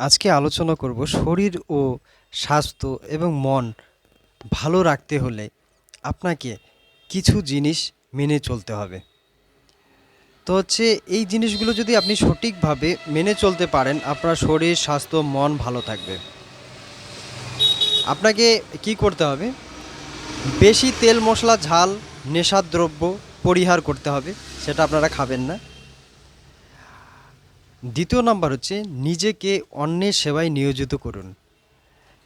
আজকে আলোচনা করব শরীর ও স্বাস্থ্য এবং মন ভালো রাখতে হলে আপনাকে কিছু জিনিস মেনে চলতে হবে। তো হচ্ছে এই জিনিসগুলো যদি আপনি সঠিকভাবে মেনে চলতে পারেন, আপনার শরীর, স্বাস্থ্য, মন ভালো থাকবে। আপনাকে কি করতে হবে? বেশি তেল মশলা, ঝাল নেশার দ্রব্য পরিহার করতে হবে, সেটা আপনারা খাবেন না। দ্বিতীয় নাম্বার হচ্ছে নিজেকে অন্যের সেবায় নিয়োজিত করুন।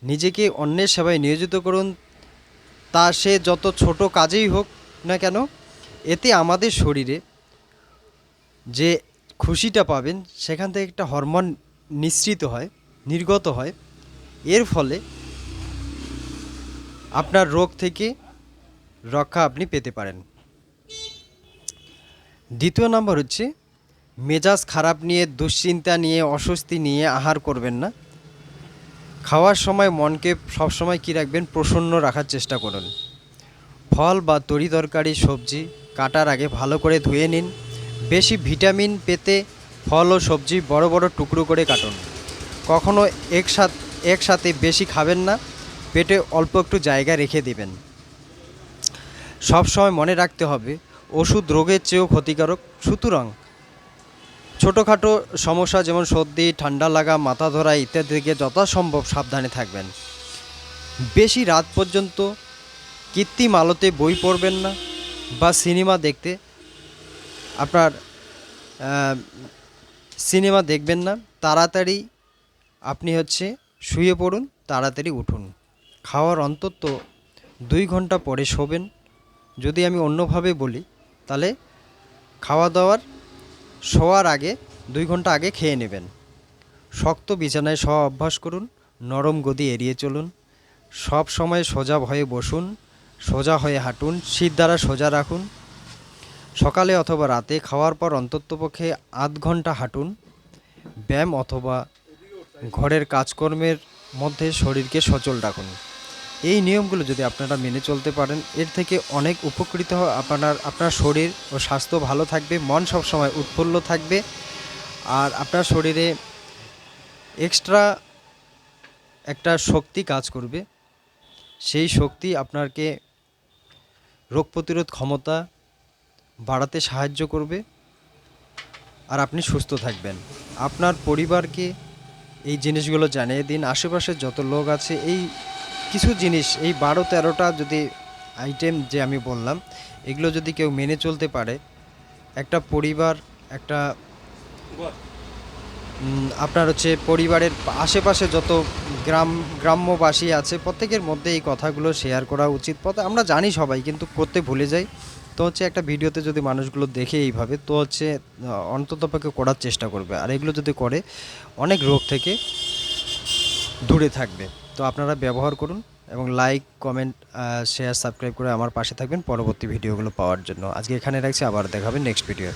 নিজেকে অন্যের সেবায় নিয়োজিত করুন, তা সে যত ছোট কাজেই হোক না কেন, এতে আমাদের শরীরে যে খুশিটা পাবেন, সেখান থেকে একটা হরমোন নিঃসৃত হয়, নির্গত হয়। এর ফলে আপনার রোগ থেকে রক্ষা আপনি পেতে পারেন। দ্বিতীয় নাম্বার হচ্ছে মেজাজ খারাপ নিয়ে, দুশ্চিন্তা নিয়ে, অস্বস্তি নিয়ে আহার করবেন না। খাওয়ার সময় মনকে সবসময় কী রাখবেন? প্রসন্ন রাখার চেষ্টা করুন। ফল বা তরি তরকারি, সবজি কাটার আগে ভালো করে ধুয়ে নিন। বেশি ভিটামিন পেতে ফল ও সবজি বড় বড় টুকরো করে কাটুন। কখনো একসাথে একসাথে বেশি খাবেন না। পেটে অল্প একটু জায়গা রেখে দেবেন। সবসময় মনে রাখতে হবে, ওষুধ রোগের চেয়েও ক্ষতিকারক। সুতরাং ছোটোখাটো সমস্যা যেমন সর্দি, ঠান্ডা লাগা, মাথা ধরা ইত্যাদি থেকে যথাসম্ভব সাবধানে থাকবেন। বেশি রাত পর্যন্ত কৃত্রিম আলোতে বই পড়বেন না বা সিনেমা দেখতে আপনার সিনেমা দেখবেন না। তাড়াতাড়ি আপনি হচ্ছে শুয়ে পড়ুন, তাড়াতাড়ি উঠুন। খাওয়ার অন্তত দুই ঘণ্টা পরে শোবেন। যদি আমি অন্যভাবে বলি, তাহলে খাওয়া দাওয়ার শোয়ার আগে দুই ঘণ্টা আগে খেয়ে নেবেন। শক্ত বিছানায় শোয়া অভ্যাস করুন, নরম গদি এড়িয়ে চলুন। সব সময় সোজা হয়ে বসুন, সোজা হয়ে হাঁটুন, শীত দ্বারা সোজা রাখুন। সকালে অথবা রাতে খাওয়ার পর অন্ততপক্ষে আধ ঘণ্টা হাঁটুন। ব্যায়াম অথবা ঘরের কাজকর্মের মধ্যে শরীরকে সচল রাখুন। এই নিয়মগুলো যদি আপনারা মেনে চলতে পারেন, এর থেকে অনেক উপকৃত আপনার আপনার শরীর ও স্বাস্থ্য ভালো থাকবে, মন সবসময় উৎফুল্ল থাকবে, আর আপনার শরীরে এক্সট্রা একটা শক্তি কাজ করবে। সেই শক্তি আপনাকে রোগ প্রতিরোধ ক্ষমতা বাড়াতে সাহায্য করবে, আর আপনি সুস্থ থাকবেন। আপনার পরিবারকে এই জিনিসগুলো জানিয়ে দিন, আশেপাশে যত লোক আছে, এই কিছু জিনিস, এই বারো তেরোটা যদি আইটেম যে আমি বললাম, এগুলো যদি কেউ মেনে চলতে পারে, একটা পরিবার, একটা আপনার হচ্ছে পরিবারের আশেপাশে যত গ্রাম, গ্রাম্যবাসী আছে, প্রত্যেকের মধ্যে এই কথাগুলো শেয়ার করা উচিত। আমরা জানি সবাই, কিন্তু করতে ভুলে যাই। তো হচ্ছে একটা ভিডিওতে যদি মানুষগুলো দেখে এইভাবে, তো হচ্ছে অন্ততপক্ষে করার চেষ্টা করবে। আর এগুলো যদি করে, অনেক রোগ থেকে দূরে থাকবে। তো আপনারা ব্যবহার করুন এবং লাইক কমেন্ট শেয়ার সাবস্ক্রাইব করে আমার পাশে থাকবেন পরবর্তী ভিডিওগুলো পাওয়ার জন্য। আজকে এখানে রাখছি, আবার দেখাবেন নেক্সট ভিডিও